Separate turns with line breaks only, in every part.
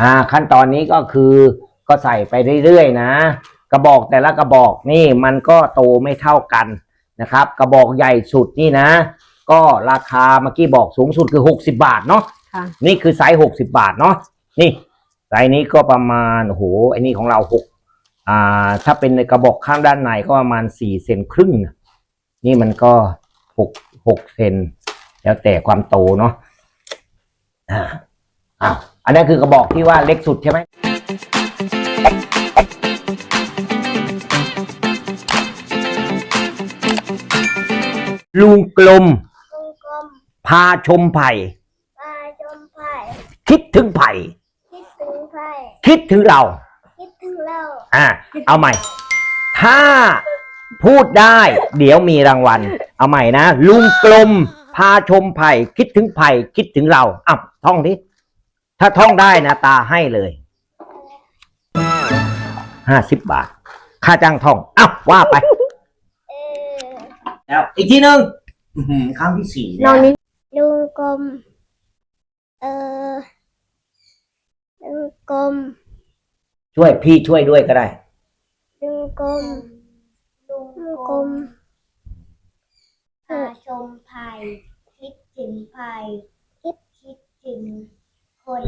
อ่าขั้นตอนนี้ก็คือก็ใส่ไปเรื่อยๆนะ กระบอกแต่ละกระบอกนี่มันก็โตไม่เท่ากันนะครับ กระบอกใหญ่สุดนี่นะ ก็ราคาเมื่อกี้บอกสูงสุดคือ 60 บาทเนาะ
ค่ะ
นี่คือไซส์60 บาทเนาะนี่ไซส์นี้ก็ประมาณโอ้โหไอ้นี่ของเราหกอ่าถ้าเป็นในกระบอกข้างด้านในก็ประมาณสี่เซนครึ่งนะนี่มันก็หกหกเซนแล้วแต่ความโตเนาะอ่าอ้าว อันนี้นคือกระบอกที่ว่าเล็กสุดใช่ไหมลุงกลม
กลมกลม
พาชมไผ่
ปลาจมไผ่
คิดถึงไผ่
คิดถึงไผ่
คิดถึงเรา
คิดถึงเรา
อ่าเอาใหม่ ถ้าพูดได้ เดี๋ยวมีรางวัล เอาใหม่นะ ลุงกลม พาชมไผ่ คิดถึงไผ่ คิดถึงเราอะท่องดิ ถ้าท่องได้นะ ตาให้เลยห้าสิบบาท ค่าจ้างท่องอ้าวว่าไป
เออ
แล้ว อีกทีหนึ่งอื้อหือครั้งที่สี่
น้อง
เนี่ย
นี้
ลุงกลม เออลุงกลม
ช่วยพี่ช่วยด้วยก็ได้
ลุงกลมลุงกลม
พาชมภัย คิดถึงภัย คิดคิดถึง คน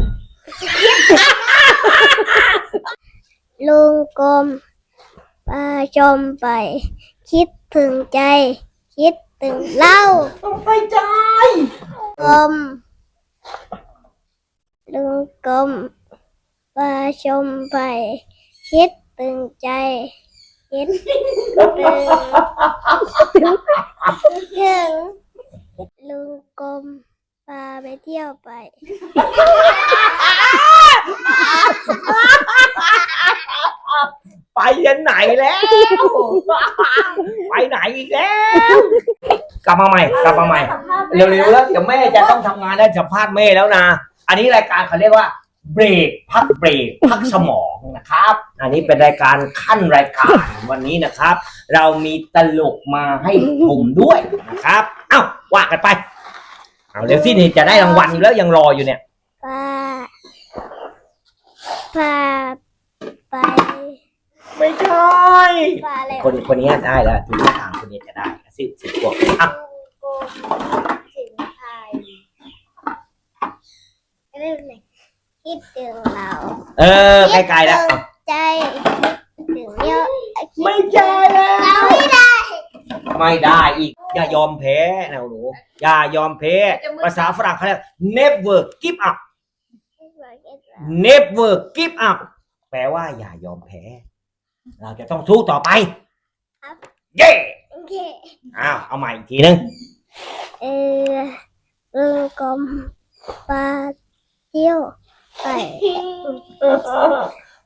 ลุงกลมปลาจมไป คิดถึงใจ คิดถึงเรา
ไปใจ
กลมลุงกลมปลาชมไป คิดถึงใจ คิดถึงถึงลุงกลมพา ไปเที่ยวไป
ไปยันไหนแล้ว ไปไหนอีกแล้ว กลับมาใหม่ กลับมาใหม่ เร็วๆแล้วเดี๋ยวแม่จะต้องทำงานได้สัมภาษณ์แม่แล้วนะ อันนี้รายการเขาเรียกว่าเบรกพักเบรกพักสมองนะครับ อันนี้เป็นรายการขั้นรายการวันนี้นะครับ เรามีตลกมาให้ผมด้วยนะครับ เอ้าว่ากันไป เอาเร็วสินี่จะได้รางวัลอยู่แล้วยังรออยู่เนี่ย
พาพาไป
ไม่ใช่
พาอะไร
คนคนนี้ได้แล้วทีนี้ทางคนนี้จะได้สิบสิบขวบอะ
ลุงกลมถึงไทยเรื่องไหนคิดถึงเรา
เออใกล้ๆแล้ว
คิดถึงใจคิดถึงเยอะคิด
ไม่ใช่แล้ว
เราไม่ได้
ไม่ได้อีก อย่ายอมแพ้นะหนูอย่ายอมแพ้ ภาษาฝรั่งเขาเรียก never give up never give up แปลว่าอย่ายอมแพ้ เราจะต้องสู้ต่อไป
ครับ
เย้
โอเค
อ้าวเอาใหม่อีกทีนึง
เออลุงกลมปลาเที่ยวไป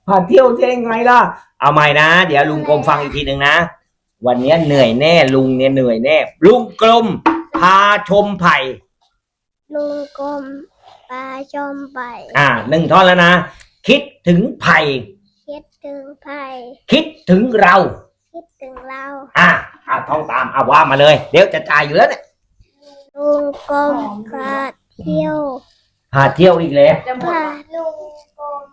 พาเที่ยวเที่ยวยังไงล่ะ เอาใหม่นะ เดี๋ยวลุงกลมฟังอีกทีหนึ่งนะ วันนี้เหนื่อยแน่ ลุงเนี่ยเหนื่อยแน่ ลุงกลม พาชมไผ่
ลุงกลมปลาชมไป
อ่าหนึ่งท่อนแล้วนะ คิดถึงไผ่
คิดถึงไผ่
คิดถึงเรา
คิดถึงเรา
อ่าอ่าท่องตามอ่าว่ามาเลย เดี๋ยวจะจ่ายอยู่แล้วเนี่ย
ลุงกลมปลาเที่ยว
พาเที่ยวอีกแล้ว
ปลา
ลุงกลม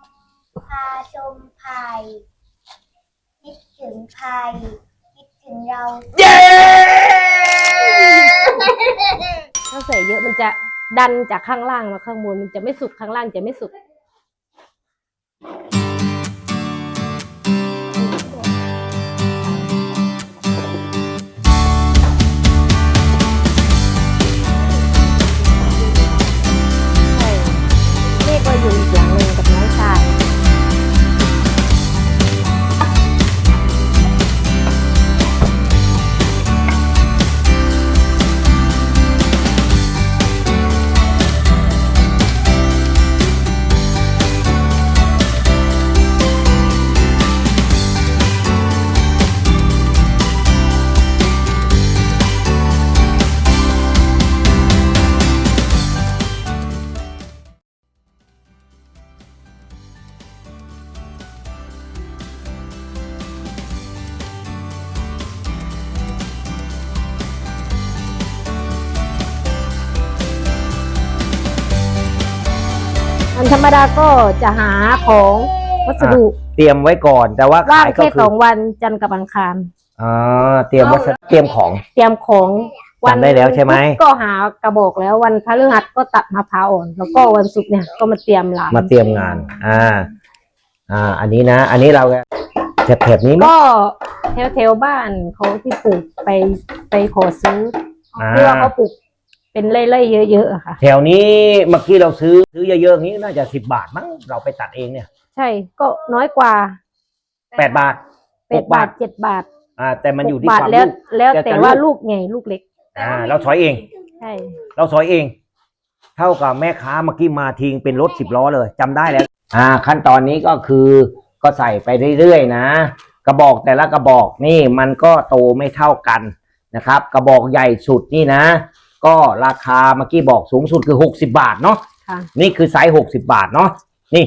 พาชมภัยคิดถึงภัยคิด ถึงเรา
เย้
ถ้าใส่เยอะมันจะดันจากข้างล่างมาข้างบนมันจะไม่สุกข้างล่างจะไม่สุก ธรรมดาก็จะหาของวัสดุ
เตรียมไว้ก่อน แต่ว่า
ว่าง
ขายก็
แค่
คื
ส
อ
องวันจันทร์กับอังคาร
อ่าเตรียมวัสดุเตรียมของ
เตรียมของ
จำได้แล้วใช่ไหม
พุธก็หากระบอกแล้ววันพฤหัสก็ตัดมะพร้าวอ่อน แล้วก็วันศุกร์เนี่ยก็มาเตรียมหลาน
มาเตรียมงาน อ่า อ่า อันนี้นะ อันนี้เราจะแถบนี้ไหม
ก็แถวแถวๆบ้านเขาที่ปลูกไปไปขอซื้อ
อ่า
ที่ว่าเขาปลูก เป็นไร่ๆเยอะๆอะค่ะ
แถวนี้เมื่อกี้เราซื้อซื้อเยอะๆอย่างนี้น่าจะสิบบาทมั้งเราไปตัดเองเนี่ย
ใช่ก็น้อยกว่า
แปดบาท
แปดบาทเจ็ดบาท
อ่าแต่มันอยู่
หก
ที่
บาท
ความ
แล้ว
ลูก
แล้ว
แต่
แต่
แต่
ว่า
ลู
ลู
ก
กไงลูกเล็ก
อ่าเราถอยเอง
ใช่
เราถอยเอง เท่ากับแม่ค้าเมื่อกี้มาทิ้งเป็นรถสิบล้อเลยจำได้แล้ว อ่า ขั้นตอนนี้ก็คือก็ใส่ไปเรื่อยๆนะ กระบอกแต่ละกระบอกนี่มันก็โตไม่เท่ากันนะครับ กระบอกใหญ่สุดนี่นะ ก็ราคาเมื่อกี้บอกสูงสุดคือหกสิบาทเนาะ
ค่ะ
นี่คือไซส์หกสิบาทเนาะนี่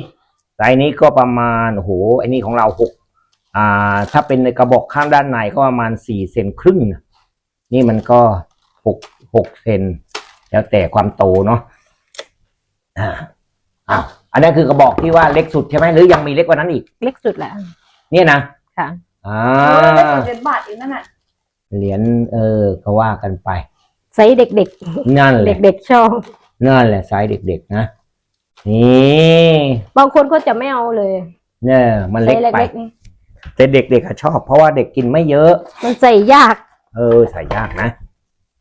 ไซส์นี้ก็ประมาณโอ้โหไอ้นี่ของเราหกอ่า ถ้าเป็นในกระบอกข้างด้านในก็ประมาณสี่เซนครึ่งนะนี่มันก็หกหกเซนแล้วแต่ความโตเนาะอ่าอ้าวอันนั้นคือกระบอกที่ว่าเล็กสุดใช่ไหมหรือยังมีเล็กกว่านั้นอีก
เล็กสุดแหละ
เนี่ยนะ
ค่ะ
อ่า
ได้ถึงเจ็ดบาทเองนั่นน่ะ
เหรียญเออก็ว่ากันไป
ไซส์เด็ก
นั่นแห
ๆ
ละ
เด็กๆชอบ
นั่นแหละไซส์เด็กๆนะนี่
บางคนก็จะไม่เอาเลย
เนี่ยมัน
ไซ
เล็ก
ส์
ไป
เล็กๆนี่
แต่เด็กๆอะชอบเพราะว่าเด็กกินไม่เยอะ
มันใส่ยาก
เออใส่ยากนะ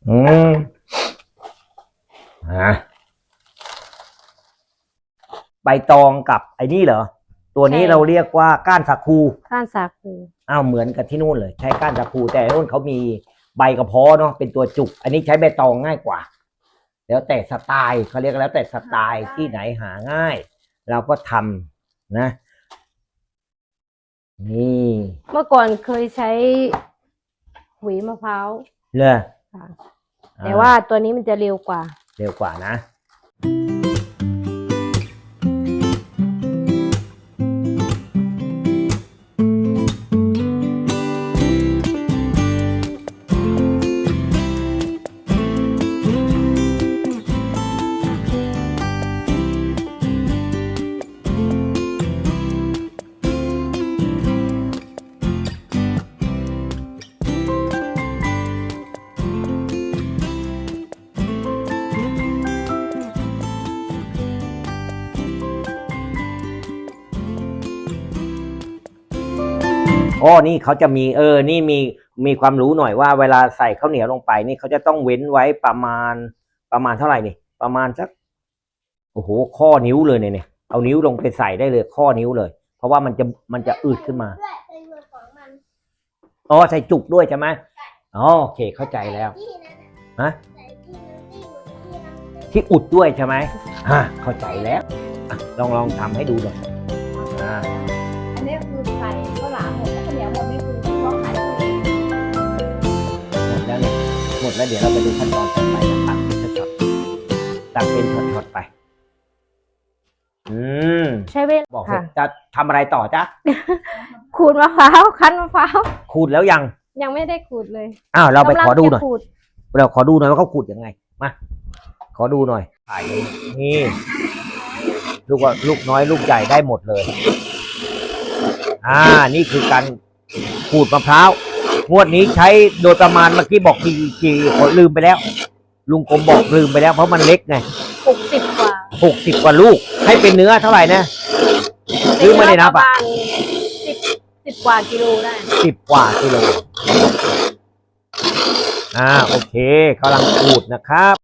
อืมอะใบตองกับไอ้นี่เหรอ ตัวนี้
ใช่
เราเรียกว่าก้านสาคู
ข้านสาคู
อ้าวเหมือนกับที่นู่นเลย ใช้ก้านสาคูแต่นู่นเขามี ใบกระเพาะเนาะเป็นตัวจุก อันนี้ใช้ใบตองง่ายกว่า แล้วแต่สไตล์เขาเรียกแล้วแต่สไตล์ที่ไหนหาง่าย เราก็ทำนะ นี่
เมื่อก่อนเคยใช้หวีมะพร้าว
เลย
ค่ะแต่ว่าตัวนี้มันจะเร็วกว่า
เร็วกว่านะอ๋ อนี่เขาจะมีเออ นี่มีมีความรู้หน่อยว่า เวลาใส่ข้าวเหนียวลงไป นี่เขาจะต้องเว้นไว้ประมาณประมาณเท่าไหร่นี่ ประมาณสักโอ้โหข้อนิ้วเลยเนี่ยเนี่ยเอานิ้วลงไปใส่ได้เลย ข้อนิ้วเลย เพราะว่ามันจะมันจะอืดขึ้นมา
อ๋
อใส่จุกด้วยใช่ไหมอ๋อโอเคเข้าใจแล้วฮะ
ใส่ที่นั่นที่
อุดด้วยใช่ไหมอ่าเข้าใจแล้วลองลองทำให้ดูหน่อยอ่า
แล้วเดี๋ยวเรา
ไปดูขั้นตอนต่อไปนะตัดเป็นช็อตๆตัดเป็นช็อตๆไป อืม
ใช้เวลา
บอกเสร็
ค่ะ
จจะทำอะไรต่อจ๊ะ
ขูดมะพร้าวคั้นมะพร้าว
ขูดแล้วยัง
ยังไม่ได้ขูดเลย
อ้าวเราไป
กำลัง
ขอดูหน่อย
จะขูด
เราขอดูหน่อยว่าเขาขูดยังไง มา ขอดูหน่อยถ่ายนี่ ลูกว่าลูกน้อยลูกใหญ่ได้หมดเลย อ่า นี่คือการขูดมะพร้าว งวดนี้ใช้โดยประมาณเมื่อกี้บอกกี่กี่คนลืมไปแล้ว ลุงกรมบอกลืมไปแล้ว เพราะมันเล็กไง
หกสิบกว่า
หกสิบกว่าลูก ให้เป็นเนื้อเท่าไหร่นะ ซื้อมาเลยนะ
ประมาณสิบสิบกว่ากิโลได้
สิบกว่ากิโลอ่าโอเคกำลังขูดนะครับ